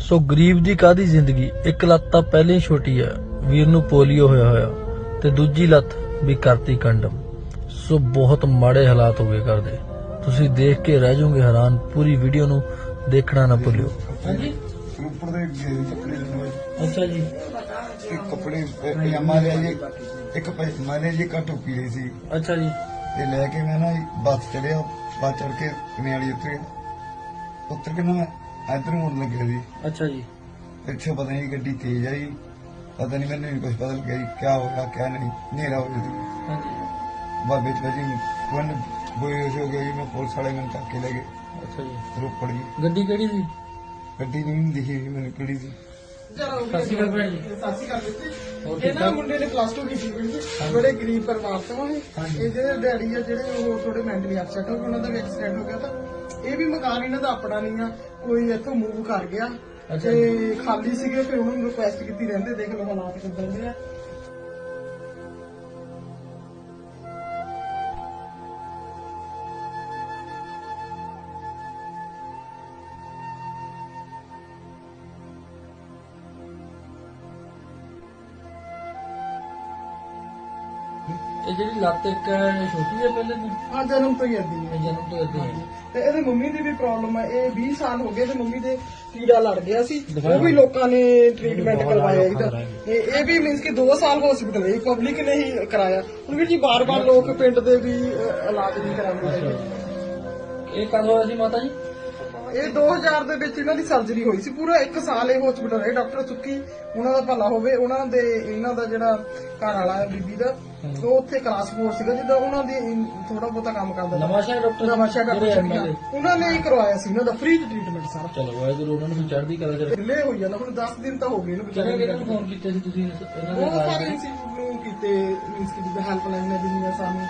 ਸੋ ਗਰੀਬ ਦੀ ਕਾਦੀ ਜ਼ਿੰਦਗੀ? ਇੱਕ ਲੱਤ ਤਾਂ ਪਹਿਲੇ ਹੀ ਛੋਟੀ ਆ ਵੀਰ ਨੂੰ ਪੋਲੀਓ ਹੋਇਆ ਹੋਇਆ। ਤੇ ਦੂਜੀ ਲੱਤ ਵੀ ਕਰਤੀ ਕੰਡਮ। ਸੋ ਬਹੁਤ ਮਾੜੇ ਹਾਲਾਤ ਹੋ ਗਏ ਕਰਦੇ ਤੁਸੀਂ ਦੇਖ ਕੇ ਰਹਿ ਜਾਓਗੇ ਹੈਰਾਨ। ਪੂਰੀ ਵੀਡੀਓ ਨੂੰ ਦੇਖਣਾ ਨਾ ਭੁੱਲਿਓ। ਹਾਂਜੀ। ਉੱਪਰ ਦੇ ਗਏ ਕੱਪੜੇ ਲੈਣ ਵਾਲੇ ਅੱਛਾ ਜੀ। ਇੱਕ ਕੱਪੜੇ ਅਹ ਪਜਾਮਾ ਲਿਆ ਜੀ ਇੱਕ ਪਜਾਮਾ ਲਿਆ ਜੀ ਇੱਕ ਟੋਪੀ ਲਈ ਸੀ। ਅੱਛਾ ਜੀ। ਤੇ ਲੈ ਕੇ ਮੈਂ ਨਾ ਬੱਸ ਚੜਿਆ। ਬੱਸ ਚੜ ਕੇ ਕਨਿਆਲੀ ਉਤਰਿਆ। ਉੱਤਰ ਕੇ ਨਾ ਮੈਂ ਇੱਧਰ ਮੁੜ ਲੱਗਿਆ ਜੀ। ਅੱਛਾ ਜੀ। ਪਿੱਛੇ ਪਤਾ ਨਹੀਂ ਗੱਡੀ ਤੇਜ਼ ਆਈ ਪਤਾ ਨਹੀਂ ਮੈਨੂੰ ਵੀ ਕੁਝ ਪਤਾ ਲੱਗਿਆ ਜੀ ਕਿਆ ਹੋਇਆ ਕਿਆ ਨਹੀਂ ਹਨੇਰਾ ਹੋ ਗਿਆ ਸੀ ਹਾਂਜੀ। ਬਾਬੇ ਚ ਵਜੀ ਕੋਨ ਬੋਏ ਹੋ ਗਿਆ ਜੀ ਮੈਂ ਪੁਲਿਸ ਵਾਲੇ ਮੈਨੂੰ ਚੱਕ ਕੇ ਲੈ ਗਏ। ਅੱਛਾ ਜੀ। ਰੋਪੜ ਜੀ ਗੱਡੀ ਕਿਹੜੀ ਸੀ? ਗੱਡੀ ਨਹੀਂ ਦਿਖੀ ਜੀ ਮੈਨੂੰ ਕਿਹੜੀ ਸੀ। ਸਤਿ ਸ਼੍ਰੀ ਅਕਾਲ ਭੈਣ ਜੀ। ਇਹ ਨਾ? ਮੁੰਡੇ ਨੇ ਪਲੱਸ 2 ਕੀਤੀ ਜੀ। ਬੜੇ ਗਰੀਬ ਪਰਿਵਾਰ ਤੋਂ ਹਾਂਜੀ। ਇਹ ਜਿਹੜੇ ਡੈਡੀ ਆ ਜਿਹੜੇ ਉਹ ਥੋੜੇ ਮੈਂਟਲੀ ਅਪਸੈਟ ਹੋ ਗਏ ਉਹਨਾਂ ਦਾ ਵੀ ਐਕਸੀਡੈਂਟ ਹੋ ਗਿਆ ਤਾਂ। ਇਹ ਵੀ ਮਕਾਨ ਇਹਨਾਂ ਦਾ ਆਪਣਾ ਨਹੀਂ ਆ ਕੋਈ ਇੱਥੋਂ ਮੂਵ ਕਰ ਗਿਆ ਤੇ ਖਾਲੀ ਸੀਗੇ ਫਿਰ ਉਹਨਾਂ ਨੂੰ ਰਿਕੁਐਸਟ ਕੀਤੀ ਰਹਿੰਦੇ ਦੇਖ ਲਓ ਹਾਲਾਤ ਕਿਦਾਂ ਦੇ ਆ। ਇਹ ਜਿਹੜੀ ਲੱਤ ਇੱਕ ਹੈ, ਇਹ ਛੋਟੀ ਹੈ ਪਹਿਲੇ ਤੋਂ ਹਾਂ ਜਨਮ ਤੋਂ ਹੀ ਏਦਾਂ ਹੀ ਇਹ ਹੈ ਜਨਮ ਤੋਂ ਇਦਾਂ ਹੀ ਹੈ। ਤੇ ਇਹਦੇ ਮੰਮੀ ਦੀ ਵੀ ਪ੍ਰੋਬਲਮ ਹੈ। ਇਹ 20 ਸਾਲ ਹੋ ਗਏ ਤੇ ਮੰਮੀ ਦੇ ਕੀੜਾ ਲੜ ਗਿਆ ਸੀ। ਉਹ ਵੀ ਲੋਕਾਂ ਨੇ ਟ੍ਰੀਟਮੈਂਟ ਕਰਵਾਇਆ ਇਹਦਾ। ਤੇ ਇਹ ਵੀ ਮੀਨਸ ਕਿ 2 ਸਾਲ ਹਸਪੀਟਲ ਹੈ। ਪਬਲਿਕ ਨੇ ਹੀ ਕਰਾਇਆ। ਹੁਣ ਵੀ ਜੀ ਬਾਰ-ਬਾਰ ਲੋਕ ਪਿੰਡ ਦੇ ਵੀ ਇਲਾਜ ਨਹੀਂ ਕਰਾਉਂਦੇ ਹੈਗੇ। ਇਹ ਕਦ ਹੋਇਆ ਸੀ ਮਾਤਾ ਜੀ? ਇਹ 2000 ਦੇ ਵਿੱਚ ਇਹਨਾਂ ਦੀ ਸਰਜਰੀ ਹੋਈ ਸੀ। ਪੂਰਾ 1 ਸਾਲ ਇਹ ਹਸਪੀਟਲ ਰਹੇ। ਡਾਕਟਰ ਸੁੱਕੀ ਉਹਨਾਂ ਦਾ ਭਲਾ ਹੋਵੇ। ਉਹਨਾਂ ਦੇ ਇਹਨਾਂ ਦਾ ਜਿਹੜਾ ਘਰ ਵਾਲਾ ਹੈ ਬੀਬੀ ਦਾ ਉਹ ਉੱਥੇ ਕਲਾਸ 4 ਸੀਗਾ ਜਿੱਦਾਂ ਉਹਨਾਂ ਦੀ ਥੋੜਾ ਬਹੁਤਾ ਕੰਮ ਕਰਦਾ ਸੀ। ਨਵਾਂ ਸ਼ਹਿਰ ਡਾਕਟਰ ਨਵਾਂਸ਼ਹਿਰ ਡਾਕਟਰ ਉਹਨਾਂ ਨੇ ਹੀ ਕਰਵਾਇਆ ਸੀ। ਇਹਨਾਂ ਦਾ ਫ੍ਰੀ ਟ੍ਰੀਟਮੈਂਟ ਸਾਰਾ। ਚਲੋ ਵਾਹਿਗੁਰੂ ਉਹਨਾਂ ਨੂੰ ਚੜ੍ਹਦੀ ਕਲਾ ਚ ਡਿਲੇ ਹੋਈ ਜਾਂਦਾ। ਹੁਣ 10 ਦਿਨ ਤਾਂ ਹੋ ਗਏ ਇਹਨੂੰ ਵਿਚਾਰੇ ਨੂੰ ਫੋਨ ਕੀਤੇ ਸੀ ਤੁਸੀਂ ਇਹਨਾਂ ਦੇ ਸਾਰੇ ਲਈ? ਇੰਸਟੀਟਿਊਟ ਨੂੰ ਕੀਤੇ ਮੀਨਸ ਕਿ ਜਿੱਦਾਂ ਹੈਲਪਲਾਈਨ ਨੇ ਦਿੱਤੀਆਂ ਸਾਨੂੰ।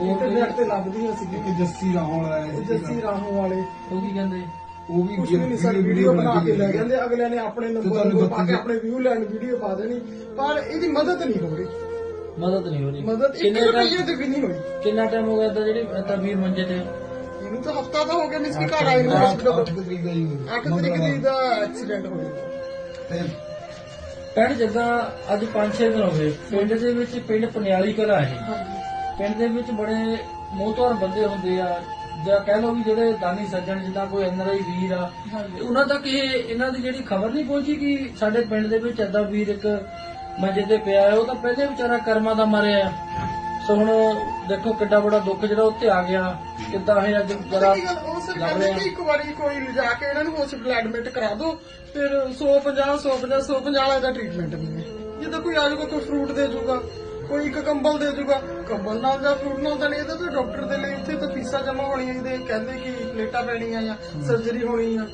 ਇੰਟਰਨੈਟ ਤੇ ਲੱਭਦੀਆਂ ਸੀ ਇੱਕ ਜੱਸੀ ਰਾਹੋਂ ਵਾਲਾ ਜੱਸੀ ਰਾਹੋਂ। ਵਾਲੇ। ਉਹ ਕੀ ਕਹਿੰਦੇ? ਉਹ ਵੀ ਕੁਝ ਨਹੀਂ ਸਰ ਵੀਡੀਓ ਬਣਾ ਕੇ ਲੈ ਜਾਂਦੇ ਅਗਲੇ ਨੇ ਆਪਣੇ ਨੰਬਰ ਪਾ ਕੇ। ਆਪਣੇ ਵਿਊ ਲੈਣ ਵੀਡੀਓ ਪਾ ਦੇਣੀ। ਪਰ ਇਹਦੀ ਮਦਦ ਨਹੀਂ ਹੋ ਰਹੀ। ਮਦਦ ਨਹੀਂ ਹੋ ਰਹੀ। ਮਦਦ ਕਿੰਨੇ ਟਾਈਮ ਦੀ ਵੀ ਨਹੀਂ ਹੋਈ। ਕਿੰਨਾ ਟਾਈਮ ਹੋ ਗਿਆ ਤਾਂ ਜਿਹੜੀ ਤਾਂ ਵੀਰ ਮੰਜੇ ਤੇ? ਇਹਨੂੰ ਤਾਂ ਹਫਤਾ ਤਾਂ ਹੋ ਗਿਆ ਮਿਸ ਕੀ ਘਰ ਆਏ ਨੂੰ। ਹਸਪੀਟਲ ਤਰੀਕ ਦਾ ਜੀ 8 ਤਰੀਕ ਦੀ ਦਾ ਐਕਸੀਡੈਂਟ ਹੋ ਗਿਆ ਤੇ ਪਿੰਡ ਜਿੱਦਾਂ ਅੱਜ 5-6 ਦਿਨ ਹੋ ਗਏ। ਪਿੰਡ ਦੇ ਵਿੱਚ ਪਿੰਡ ਪਨਿਆਲੀ ਕਲਾ ਹੈ। ਪਿੰਡ ਦੇ ਵਿੱਚ ਬੜੇ ਮੋਹਤਵਰ ਬੰਦੇ ਹੁੰਦੇ ਆ ਜਾਂ ਕਹਿ ਲਓ ਵੀ ਜਿਹੜੇ ਦਾਨੀ ਸੱਜਣ ਜਿੱਦਾਂ ਕੋਈ ਐਨਆਰਆਈ ਵੀਰ ਆ। ਤੇ ਉਹਨਾਂ ਤੱਕ ਇਹ ਇਹਨਾਂ ਦੀ ਜਿਹੜੀ ਖਬਰ ਨਹੀਂ ਪਹੁੰਚੀ ਕਿ ਸਾਡੇ ਪਿੰਡ ਦੇ ਵਿੱਚ ਏਦਾਂ ਵੀਰ ਇੱਕ ਮੰਜੇ ਤੇ ਪਿਆ ਹੈ ਉਹ ਤਾਂ ਪਹਿਲੇ ਵਿਚਾਰਾ ਕਰਮਾਂ ਦਾ ਮਰਿਆ ਆ ਸੋ ਹੁਣ ਦੇਖੋ ਕਿੱਡਾ ਬੜਾ ਦੁੱਖ ਜਿਹੜਾ ਉੱਤੇ ਆ ਗਿਆ ਕਿੱਦਾਂ ਇਹ ਅੱਜ ਸਰ ਲੱਗ ਰਿਹਾ। ਇੱਕ ਵਾਰੀ ਕੋਈ ਲਿਜਾ ਕੇ ਇਹਨਾਂ ਨੂੰ ਹਸਪੀਟਲ ਐਡਮਿਟ ਕਰਾ ਦਿਓ ਫਿਰ 150 150 150 ਵਾਲਾ ਦਾ ਟ੍ਰੀਟਮੈਂਟ ਹੈ। ਜਿੱਦਾਂ ਕੋਈ ਆ ਜਾਊਗਾ ਕੋਈ ਫਰੂਟ ਦੇ ਜਾਊਗਾ ਕੋਈ ਇੱਕ ਕੰਬਲ ਦੇ ਜਾਊਗਾ ਕੰਬਲ ਨਾਲ ਜਾਂ ਫਰੂਟ ਨਾਲ ਤਾਂ ਨਹੀਂ ਇਹਦਾ ਤਾਂ ਡਾਕਟਰ ਦੇ ਲਈ ਇੱਥੇ ਤਾਂ ਫੀਸਾਂ ਜਮ੍ਹਾਂ ਹੋਣੀਆਂ ਇਹਦੇ ਕਹਿੰਦੇ ਕਿ ਪਲੇਟਾਂ ਪੈਣੀਆਂ ਜਾਂ ਸਰਜਰੀ ਹੋਣੀ ਆ।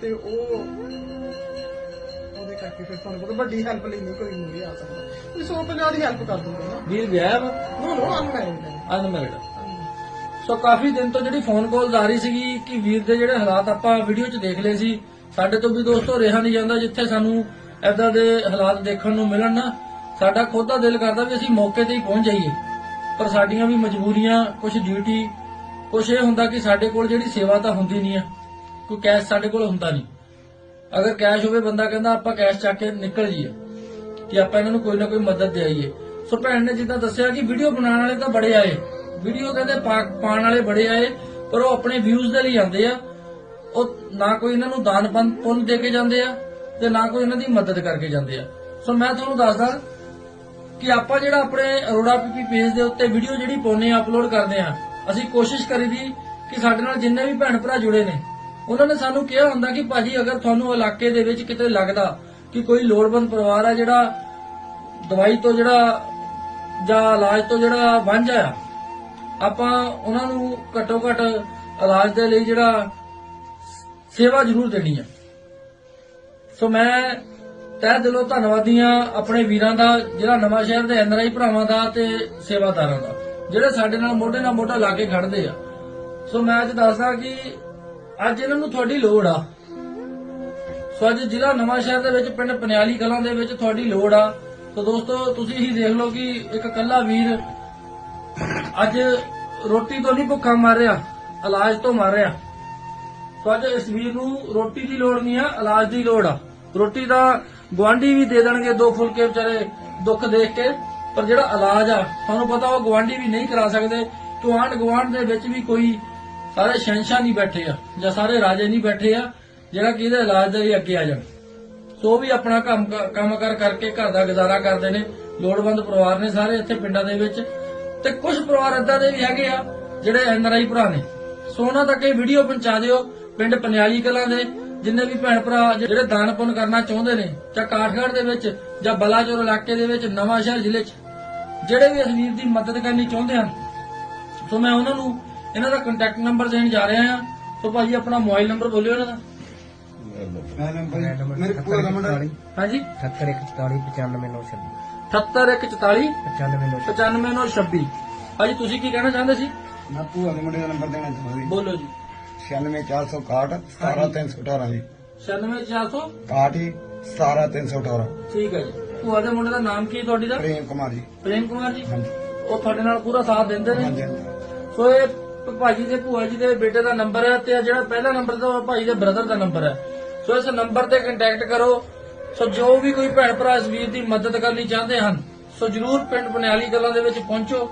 ਤੇ ਉਹ ਉਹਦੇ ਕਰਕੇ ਫਿਰ ਤੁਹਾਨੂੰ ਪਤਾ ਵੱਡੀ ਹੈਲਪ ਲਈ ਨਹੀਂ ਕੋਈ ਮੁਰੇ ਆ ਸਕਦਾ। ਤੁਸੀਂ 150 ਦੀ ਹੈਲਪ ਕਰ ਦੂੰਗਾ ਨਾ ਵੀਰ ਵਿਆਹ ਵਾ? ਨੋ ਨੋ ਅਨਮੈਰਿਡ ਅਨਮੈਰਿਡ ਸੋ ਕਾਫੀ ਦਿਨ ਤੋਂ ਜਿਹੜੀ ਫੋਨ ਕਾਲ ਆ ਰਹੀ ਸੀਗੀ ਕਿ ਵੀਰ ਦੇ ਜਿਹੜੇ ਹਾਲਾਤ ਆਪਾਂ ਵੀਡੀਓ 'ਚ ਦੇਖ ਲਏ ਸੀ ਸਾਡੇ ਤੋਂ ਵੀ ਦੋਸਤੋ ਰਿਹਾ ਨਹੀਂ ਜਾਂਦਾ ਜਿੱਥੇ ਸਾਨੂੰ ਐਦਾਂ ਦੇ ਹਾਲਾਤ ਦੇਖਣ ਨੂੰ ਮਿਲਣ ਨਾ। ਸਾਡਾ ਖੁਦ ਦਾ ਦਿਲ ਕਰਦਾ ਵੀ ਅਸੀਂ ਮੌਕੇ ਤੇ ਹੀ ਪਹੁੰਚ ਜਾਈਏ। ਪਰ ਸਾਡੀਆਂ ਵੀ ਮਜਬੂਰੀਆਂ ਕੁਝ ਡਿਊਟੀ ਕੁਝ ਇਹ ਹੁੰਦਾ ਕਿ ਸਾਡੇ ਕੋਲ ਜਿਹੜੀ ਸੇਵਾ ਤਾਂ ਹੁੰਦੀ ਨਹੀਂ ਆ, ਕੋਈ ਕੈਸ਼ ਸਾਡੇ ਕੋਲ ਹੁੰਦਾ ਨਹੀਂ। ਅਗਰ ਕੈਸ਼ ਹੋਵੇ, ਬੰਦਾ ਕਹਿੰਦਾ ਆਪਾਂ ਕੈਸ਼ ਚੱਕ ਕੇ ਨਿਕਲ ਜਾਈਏ ਕਿ ਆਪਾਂ ਇਹਨਾਂ ਨੂੰ ਕੋਈ ਨਾ ਕੋਈ ਮਦਦ ਦੇ ਆਈਏ। ਸੋ ਭੈਣ ਨੇ ਜਿੱਦਾਂ ਦੱਸਿਆ ਕਿ ਵੀਡੀਓ ਬਣਾਉਣ ਵਾਲੇ ਤਾਂ ਬੜੇ ਆਏ। ਵੀਡੀਓ ਕਹਿੰਦੇ ਪਾ- ਪਾਉਣ ਵਾਲੇ ਬੜੇ ਆਏ, ਪਰ ਉਹ ਆਪਣੇ ਵਿਊਜ਼ ਦੇ ਲਈ ਆਉਂਦੇ ਆ। ਉਹ ਨਾ ਕੋਈ ਇਹਨਾਂ ਨੂੰ ਦਾਨ ਪੁੰਨ ਦੇ ਕੇ ਜਾਂਦੇ ਆ ਤੇ ਨਾ ਕੋਈ ਇਹਨਾਂ ਦੀ ਮਦਦ ਕਰਕੇ ਜਾਂਦੇ ਆ। ਸੋ ਮੈਂ ਤੁਹਾਨੂੰ ਦੱਸਦਾ ਕਿ ਆਪਾਂ ਜਿਹੜਾ ਆਪਣੇ ਅਰੋੜਾ ਪੀਪੀ ਪੇਜ ਦੇ ਉੱਤੇ ਵੀਡੀਓ ਜਿਹੜੀ ਪਾਉਨੇ ਆ ਅਪਲੋਡ ਕਰਦੇ ਆ ਅਸੀਂ ਕੋਸ਼ਿਸ਼ ਕਰੀਦੀ ਕਿ ਸਾਡੇ ਨਾਲ ਜਿੰਨੇ ਵੀ ਭੈਣ ਭਰਾ ਜੁੜੇ ਨੇ, ਉਹਨਾਂ ਨੇ ਸਾਨੂੰ ਕਿਹਾ ਹੁੰਦਾ ਕਿ ਭਾਜੀ ਅਗਰ ਤੁਹਾਨੂੰ ਇਲਾਕੇ ਦੇ ਵਿੱਚ ਕਿਤੇ ਲੱਗਦਾ ਕਿ ਕੋਈ ਲੋੜਵੰਦ ਪਰਿਵਾਰ ਆ ਜਿਹੜਾ ਦਵਾਈ ਤੋਂ ਜਿਹੜਾ ਜਾਂ ਇਲਾਜ ਤੋਂ ਜਿਹੜਾ ਵਾਂਝਾ ਆ, ਆਪਾਂ ਉਹਨਾਂ ਨੂੰ ਘੱਟੋ ਘੱਟ ਇਲਾਜ ਦੇ ਲਈ ਜਿਹੜਾ ਸੇਵਾ ਜ਼ਰੂਰ ਦੇਣੀ ਆ। ਸੋ ਮੈਂ ਤਹਿ ਦਿਲੋਂ ਧੰਨਵਾਦੀ ਆ ਆਪਣੇ ਵੀਰਾਂ ਦਾ, ਜਿਹੜਾ ਨਵਾਂ ਸ਼ਹਿਰ ਦੇ ਐਨਆਰਆਈ ਭਰਾਵਾਂ ਦਾ ਤੇ ਸੇਵਾਦਾਰਾਂ ਦਾ, ਜਿਹੜੇ ਸਾਡੇ ਨਾਲ ਮੋਢੇ ਨਾਲ ਮੋਢਾ ਲਾ ਕੇ ਖੜਦੇ ਆ। ਸੋ ਮੈਂ ਅੱਜ ਦੱਸਦਾ ਕਿ ਅੱਜ ਇਹਨਾਂ ਨੂੰ ਤੁਹਾਡੀ ਲੋੜ ਆ। ਸੋ ਅੱਜ ਜ਼ਿਲ੍ਹਾ ਨਵਾਂ ਸ਼ਹਿਰ ਦੇ ਵਿੱਚ ਪਿੰਡ ਪਨਿਆਲੀ ਕਲਾਂ ਦੇ ਵਿੱਚ ਤੁਹਾਡੀ ਲੋੜ ਆ। ਸੋ ਦੋਸਤੋ, ਤੁਸੀਂ ਹੀ ਦੇਖ ਲਓ ਕਿ ਇੱਕ ਕੱਲਾ ਵੀਰ ਅੱਜ ਰੋਟੀ ਤੋਂ ਨਹੀਂ ਭੁੱਖਾ ਮਰ ਰਿਹਾ ਇਲਾਜ ਤੋਂ ਮਰ ਰਿਹਾ ਸੋ ਅੱਜ ਇਸ ਵੀਰ ਨੂੰ ਰੋਟੀ ਦੀ ਲੋੜ ਨਹੀਂ ਆ, ਇਲਾਜ ਦੀ ਲੋੜ ਆ। ਰੋਟੀ ਦਾ ਗਵਾਂਢੀ ਵੀ ਦੇ ਦੇਣਗੇ ਦੋ ਫੁਲਕੇ ਵਿਚਾਰੇ ਦੁੱਖ ਦੇਖ ਕੇ, ਪਰ ਜਿਹੜਾ ਇਲਾਜ ਆ, ਤੁਹਾਨੂੰ ਪਤਾ ਉਹ ਗਵਾਂਢੀ ਵੀ ਨਹੀਂ ਕਰਾ ਸਕਦੇ। ਕਿਉਂ ਆਂਢ ਗੁਆਂਢ ਦੇ ਵਿੱਚ ਵੀ ਕੋਈ ਸਾਰੇ ਸ਼ਹਿਨशाह ਨਹੀਂ ਬੈਠੇ ਆ, ਜਾਂ ਸਾਰੇ ਰਾਜੇ ਨਹੀਂ ਬੈਠੇ ਆ, ਜਿਹੜਾ ਕਿ ਇਹਦੇ ਇਲਾਜ ਦੇ ਲਈ ਅੱਗੇ ਆ ਜਾਣ। ਸੋ ਵੀ ਆਪਣਾ ਕੰਮ ਕੰਮ ਕਰਕੇ ਘਰ ਦਾ ਗੁਜ਼ਾਰਾ ਕਰਦੇ ਨੇ। ਲੋੜਵੰਦ ਪਰਿਵਾਰ ਨੇ ਸਾਰੇ ਇੱਥੇ ਪਿੰਡਾਂ ਦੇ ਵਿੱਚ। ਤੇ ਕੁਝ ਪਰਿਵਾਰ ਏਦਾਂ ਦੇ ਵੀ ਹੈਗੇ ਆ, ਜਿਹੜੇ ਐਨਆਰਆਈ ਭਰਾ ਨੇ। ਸੋ ਉਹਨਾਂ ਤੱਕ ਇਹ ਵੀਡੀਓ ਪਹੁੰਚਾ ਦਿਓ ਪਿੰਡ ਪਨਿਆਲੀ ਕਲਾਂ ਦੇ। ਜਿੰਨੇ ਵੀ ਭੈਣ ਭਰਾ ਜਿਹੜੇ ਦਾਨ ਪੁੰਨ ਕਰਨਾ ਚਾਹੁੰਦੇ ਨੇ ਜਾਂ ਕਾਠਗੜ੍ਹ ਦੇ ਵਿੱਚ ਜਾਂ ਬਲਾਚੌਰ ਇਲਾਕੇ ਦੇ ਵਿੱਚ ਨਵਾਂ ਸ਼ਹਿਰ ਜ਼ਿਲ੍ਹੇ 'ਚ ਜਿਹੜੇ ਵੀ ਇਸ ਵੀਰ ਦੀ ਮਦਦ ਕਰਨੀ ਚਾਹੁੰਦੇ ਹਨ ਸੋ ਮੈਂ ਉਹਨਾਂ ਨੂੰ ਇਹਨਾਂ ਦਾ ਕੰਟੈਕਟ ਨੰਬਰ ਦੇਣ ਜਾ ਰਿਹਾ ਹਾਂ। ਸੋ ਭਾਜੀ ਆਪਣਾ ਮੋਬਾਈਲ ਨੰਬਰ ਬੋਲਿਓ ਇਹਨਾਂ ਦਾ। ਮੈਂ ਨੰਬਰ ਮੇਰੇ ਪੂਰਾ ਦਾ ਮੁੰਡਾ ਹਾਂਜੀ? 7144 95926 78144 95926 95926 ਭਾਜੀ ਤੁਸੀਂ ਕੀ ਕਹਿਣਾ ਚਾਹੁੰਦੇ ਸੀ? ਮੈਂ ਪੂਰਾ ਦੇ ਮੁੰਡੇ ਦਾ ਨੰਬਰ ਦੇਣਾ ਚਾਹੁੰਦਾ ਬੋਲੋ ਜੀ। 96461 17318 ਜੀ। 96400 61 ਜੀ 17318 ਠੀਕ ਹੈ ਜੀ। ਭੂਆ ਦੇ ਮੁੰਡੇ ਦਾ ਨਾਮ ਕੀ ਹੈ ਤੁਹਾਡੀ ਦਾ? ਪ੍ਰੇਮ ਕੁਮਾਰ ਜੀ। ਪ੍ਰੇਮ ਕੁਮਾਰ ਜੀ? ਹਾਂਜੀ। ਉਹ ਤੁਹਾਡੇ ਨਾਲ ਪੂਰਾ ਸਾਥ ਦਿੰਦੇ ਨੇ? ਹਾਂਜੀ ਹਾਂਜੀ। ਸੋ ਇਹ ਭ- ਭਾਜੀ ਦੇ ਭੂਆ ਜੀ ਦੇ ਬੇਟੇ ਦਾ ਨੰਬਰ ਹੈ ਤੇ ਇਹ ਜਿਹੜਾ ਪਹਿਲਾ ਨੰਬਰ ਦਾ ਉਹ ਭਾਜੀ ਦੇ ਬ੍ਰਦਰ ਦਾ ਨੰਬਰ ਹੈ। ਸੋ ਇਸ ਨੰਬਰ ਤੇ ਕੰਟੈਕਟ ਕਰੋ। ਸੋ ਜੋ ਵੀ ਕੋਈ ਭੈਣ ਭਰਾ ਇਸ ਵੀਰ ਦੀ ਮਦਦ ਕਰਨੀ ਚਾਹੁੰਦੇ ਹਨ ਸੋ ਜਰੂਰ ਪਿੰਡ ਬਨਿਆਲੀ ਕਲਾਂ ਦੇ ਵਿੱਚ ਪਹੁੰਚੋ।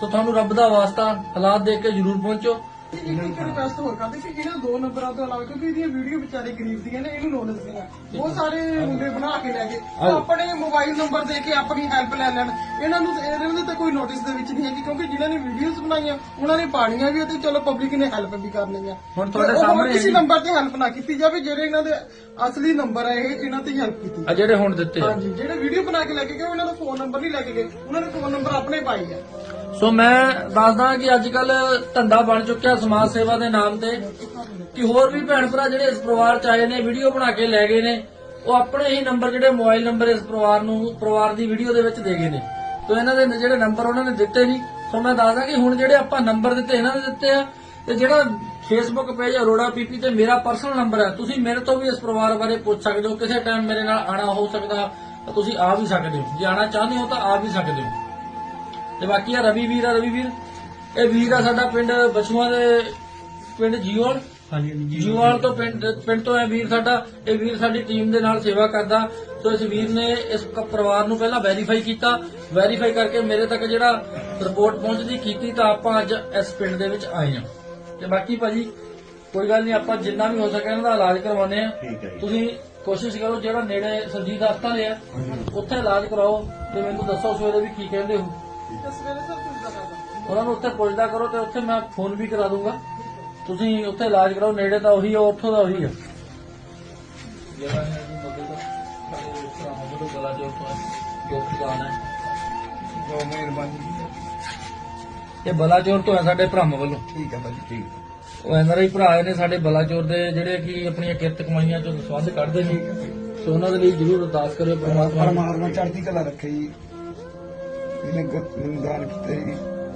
ਸੋ ਤੁਹਾਨੂੰ ਰੱਬ ਦਾ ਵਾਸਤਾ ਹਾਲਾਤ ਦੇਖ ਕੇ ਜਰੂਰ ਪਹੁੰਚੋ। ਇੱਕ ਇੱਕ ਰਿਕਵੈਸਟ ਹੋਰ ਕਰਦੇ ਕਿ ਇਹਨਾਂ ਦੋ ਨੰਬਰਾਂ ਤੋਂ ਇਲਾਵਾ ਕਿਉਂਕਿ ਇਹਦੀਆਂ ਵੀਡੀਓ ਵਿਚਾਰੇ ਗਰੀਬ ਦੀਆਂ ਨੇ ਇਹਨੂੰ ਨੌਲੇਜ ਨਹੀਂ ਆ ਬਹੁਤ ਸਾਰੇ ਮੁੰਡੇ ਬਣਾ ਕੇ ਲੈ ਗਏ। ਆਪਣੇ ਮੋਬਾਈਲ ਨੰਬਰ ਦੇ ਕੇ ਆਪਣੀ ਹੈਲਪ ਲੈ ਲੈਣ। ਇਹਨਾਂ ਨੂੰ ਤੇ- ਇਹਨਾਂ ਦੇ ਤਾਂ ਕੋਈ ਨੋਟਿਸ ਦੇ ਵਿੱਚ ਨਹੀਂ ਹੈ ਕਿਉਂਕਿ ਜਿਨ੍ਹਾਂ ਨੇ ਵੀਡੀਓਜ਼ ਬਣਾਈਆਂ ਉਹਨਾਂ ਨੇ ਪਾਣੀਆਂ ਵੀ ਤੇ ਚਲੋ ਪਬਲਿਕ ਨੇ ਹੈਲਪ ਵੀ ਕਰਨੀ ਆ ਹੁਣ ਤੁਹਾਡੇ ਤੇ ਸਾਹਮਣੇ ਕਿਸੇ। ਨੰਬਰ ਤੇ ਹੈਲਪ ਨਾ ਕੀਤੀ ਜਾਵੇ ਜਿਹੜੇ ਇਹਨਾਂ ਦੇ ਅਸਲੀ ਨੰਬਰ ਹੈ ਇਹ ਇਹਨਾਂ ਤੇ ਹੈਲਪ ਕੀਤੀ ਆ ਜਿਹੜੇ ਹੁਣ ਦਿੱਤੇ ਹਾਂਜੀ ਜਿਹੜੇ ਵੀਡੀਓ ਬਣਾ ਕੇ ਲੈ ਕੇ ਗਏ ਉਹਨਾਂ ਦਾ ਫੋਨ ਨੰਬਰ ਨਹੀਂ ਲੈ ਕੇ ਗਏ। ਉਹਨਾਂ ਨੇ ਫੋਨ ਨੰਬਰ ਆਪਣੇ ਪਾਈ ਆ। ਸੋ ਮੈਂ ਦੱਸਦਾ ਕਿ ਅੱਜ ਕੱਲ ਧੰਦਾ ਬਣ ਚੁੱਕਿਆ ਸਮਾਜ ਸੇਵਾ ਦੇ ਨਾਮ ਤੇ ਕਿ ਹੋਰ ਵੀ ਭੈਣ ਭਰਾ ਜਿਹੜੇ ਇਸ ਪਰਿਵਾਰ ਚ ਆਏ ਨੇ ਵੀਡੀਓ ਬਣਾ ਕੇ ਲੈ ਗਏ ਨੇ, ਉਹ ਆਪਣੇ ਹੀ ਨੰਬਰ ਜਿਹੜੇ ਮੋਬਾਈਲ ਨੰਬਰ ਇਸ ਪਰਿਵਾਰ ਨੂੰ, ਪਰਿਵਾਰ ਦੀ ਵੀਡੀਓ ਦੇ ਵਿੱਚ ਦੇ ਗਏ ਨੇ। ਸੋ ਇਹਨਾਂ ਦੇ ਜਿਹੜੇ ਨੰਬਰ ਉਹਨਾਂ ਨੇ ਦਿੱਤੇ ਨਹੀਂ ਸੋ ਮੈਂ ਦੱਸਦਾ ਕਿ ਹੁਣ ਜਿਹੜੇ ਆਪਾਂ ਨੰਬਰ ਦਿੱਤੇ, ਇਹਨਾਂ ਨੇ ਦਿੱਤੇ ਆ, ਤੇ ਜਿਹੜਾ ਫੇਸਬੁੱਕ ਪੇਜ ਅਰੋੜਾ ਪੀਪੀ ਤੇ ਮੇਰਾ ਪਰਸਨਲ ਨੰਬਰ ਹੈ ਤੁਸੀਂ ਮੇਰੇ ਤੋਂ ਵੀ ਇਸ ਪਰਿਵਾਰ ਬਾਰੇ ਪੁੱਛ ਸਕਦੇ ਹੋ, ਕਿਸੇ ਟਾਈਮ ਮੇਰੇ ਨਾਲ ਆਣਾ ਹੋ ਸਕਦਾ ਤੁਸੀਂ ਆ ਵੀ ਸਕਦੇ ਹੋ। ਜੇ ਆਣਾ ਚਾਹੁੰਦੇ ਹੋ ਤਾਂ ਆ ਵੀ ਸਕਦੇ ਹੋ। ਤੇ ਬਾਕੀ ਆ ਰਵੀ ਵੀਰ ਆ ਰਵੀ ਵੀਰ। ਇਹ ਵੀਰ ਆ ਸਾਡਾ ਪਿੰਡ ਬਛੂਆਂ ਦੇ ਪਿੰਡ ਜੀਵਲ ਹਾਂਜੀ ਜੀਵਾਲ ਤੋਂ ਪਿੰਡ ਪਿੰਡ ਤੋਂ ਹੈ ਵੀਰ ਸਾਡਾ ਇਹ ਵੀਰ ਸਾਡੀ ਟੀਮ ਦੇ ਨਾਲ ਸੇਵਾ ਕਰਦਾ। ਸੋ ਇਸ ਵੀਰ ਨੇ ਇਸ ਪਰਿਵਾਰ ਨੂੰ ਪਹਿਲਾਂ ਵੈਰੀਫਾਈ ਕੀਤਾ। ਵੈਰੀਫਾਈ ਕਰਕੇ ਮੇਰੇ ਤੱਕ ਜਿਹੜਾ ਰਿਪੋਰਟ ਪਹੁੰਚਦੀ ਕੀਤੀ ਤਾਂ ਆਪਾਂ ਅੱਜ ਇਸ ਪਿੰਡ ਦੇ ਵਿੱਚ ਆਏ ਹਾਂ। ਤੇ ਬਾਕੀ ਭਾਜੀ ਕੋਈ ਗੱਲ ਨਹੀਂ ਆਪਾਂ ਜਿੰਨਾ ਵੀ ਹੋ ਸਕੇ ਇਹਨਾਂ ਦਾ ਇਲਾਜ ਕਰਵਾਉਨੇ ਆ ਤੁਸੀਂ ਕੋਸ਼ਿਸ਼ ਕਰੋ ਜਿਹੜਾ ਨੇੜੇ ਸਰਜੀਤ ਹਸਪਤਾਲ ਹੈ ਉੱਥੇ ਇਲਾਜ ਕਰਾਓ ਤੇ ਮੈਨੂੰ ਦੱਸੋ ਸਵੇਰੇ ਵੀ ਕੀ ਕਹਿੰਦੇ ਹੋ। ਤੇ ਸਵੇਰੇ ਸਭ ਕੁਝ ਦਾ ਕਰਦਾ ਉਹਨਾਂ ਨੂੰ ਉੱਥੇ ਪੁੱਛਦਾ ਕਰੋ ਤੇ ਉੱਥੇ ਮੈਂ ਫੋਨ ਵੀ ਕਰਾ ਦੂੰਗਾ। ਤੁਸੀਂ ਉੱਥੇ ਇਲਾਜ ਕਰਾਓ ਨੇੜੇ ਤਾਂ ਉਹੀ ਆ ਉੱਥੋਂ ਦਾ ਉਹੀ ਆ। ਹੈ ਜੀ ਮਦਦ ਜੋ ਬਹੁਤ ਮਿਹਰਬਾਨੀ ਇਹ ਬਲਾਚੌਰ ਤੋਂ ਹੈ ਸਾਡੇ ਭਰਾਵਾਂ ਵੱਲੋਂ। ਠੀਕ ਹੈ ਭਾਜੀ ਠੀਕ। ਉਹ ਐਨਆਰਆਈ ਭਰਾ ਨੇ ਸਾਡੇ ਬਲਾਚੌਰ ਦੇ ਜਿਹੜੇ ਕਿ ਆਪਣੀਆਂ ਕਿਰਤ ਕਮਾਈਆਂ ਚੋਂ ਸਵਾਦ ਕੱਢਦੇ ਨੇ। ਸੋ ਉਹਨਾਂ ਦੇ ਲਈ ਜਰੂਰ ਅਰਦਾਸ ਕਰਿਓ ਪਰਮਾਤਮਾ ਪਰਮਾਤਮਾ ਚੜ੍ਹਦੀ ਕਲਾ ਰੱਖੇ ਜੀ। ਇਹਨੇ ਗੁੱਤ ਮੈਨੂੰ ਦਾਨ ਕੀਤੇ ਜੀ।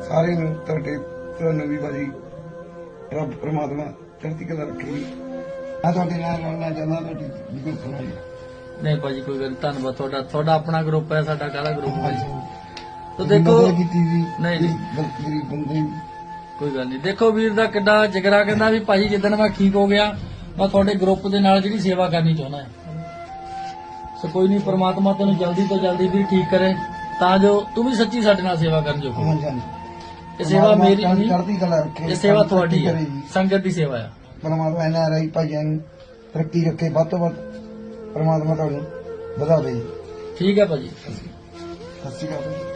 ਸਾਰੇ ਨੂੰ ਤੁਹਾਡੇ ਤੁਹਾਨੂੰ ਵੀ ਭਾਜੀ ਰੱਬ ਪਰਮਾਤਮਾ ਚੜ੍ਹਦੀ ਕਲਾ ਰੱਖੇ ਜੀ। ਮੈਂ ਤੁਹਾਡੇ ਨਾਲ ਰਲਣਾ ਚਾਹੁੰਦਾ ਤੁਹਾਡੀ ਬਿਲਕੁਲ ਸੁਣਾਈ ਨਹੀਂ ਭਾਜੀ ਕੋਈ ਗੱਲ ਨੀ, ਧੰਨਵਾਦ ਤੁਹਾਡਾ। ਤੁਹਾਡਾ ਆਪਣਾ ਗਰੁੱਪ ਹੈ ਸਾਡਾ ਕਾਲਾ ਗਰੁੱਪ ਹੈ ਤਾਂ ਦੇਖੋ ਜੀ। ਨਹੀਂ। ਮੇਰੀ ਬੰਦੇ ਕੋਈ ਗੱਲ ਨਹੀਂ ਦੇਖੋ ਵੀਰ ਦਾ ਕਿੱਡਾ ਜਿਗਰਾ ਕਹਿੰਦਾ ਵੀ ਭਾਜੀ ਜਿੱਦਣ ਮੈਂ ਠੀਕ ਹੋ ਗਿਆ ਮੈਂ ਤੁਹਾਡੇ ਗਰੁੱਪ ਦੇ ਨਾਲ ਜਿਹੜੀ ਸੇਵਾ ਕਰਨੀ ਚਾਹੁੰਦਾ ਹਾਂ। ਸੋ ਕੋਈ ਨਹੀਂ ਪ੍ਰਮਾਤਮਾ ਤੈਨੂੰ ਜਲਦੀ ਤੋਂ ਜਲਦੀ ਵੀ ਠੀਕ ਕਰੇ। ਤਾਂ ਜੋ ਤੂੰ ਵੀ ਸੱਚੀ ਸਾਡੇ ਨਾਲ ਸੇਵਾ ਕਰਨ ਜੋ ਹਾਂਜੀ ਹਾਂਜੀ। ਇਹ ਸੇਵਾ ਮੇਰੀ ਨਹੀਂ ਚੜ੍ਹਦੀ ਕਲਾ ਰੱਖੇ ਇਹ ਸੇਵਾ ਤੁਹਾਡੀ ਕਰੇ ਹੈ ਜੀ। ਸੰਗਤ ਦੀ ਸੇਵਾ ਆ ਪਰਮਾਤਮਾ ਐਨ ਆਰ ਆਈ ਭਾਈਆਂ ਨੂੰ ਤਰੱਕੀ ਰੱਖੇ ਵੱਧ ਤੋਂ ਵੱਧ ਪਰਮਾਤਮਾ ਤੁਹਾਨੂੰ ਵਧਾਵੇ ਜੀ। ਠੀਕ ਹੈ ਭਾਜੀ। ਸਤਿ ਸ਼੍ਰੀ ਅਕਾਲ। ਜੀ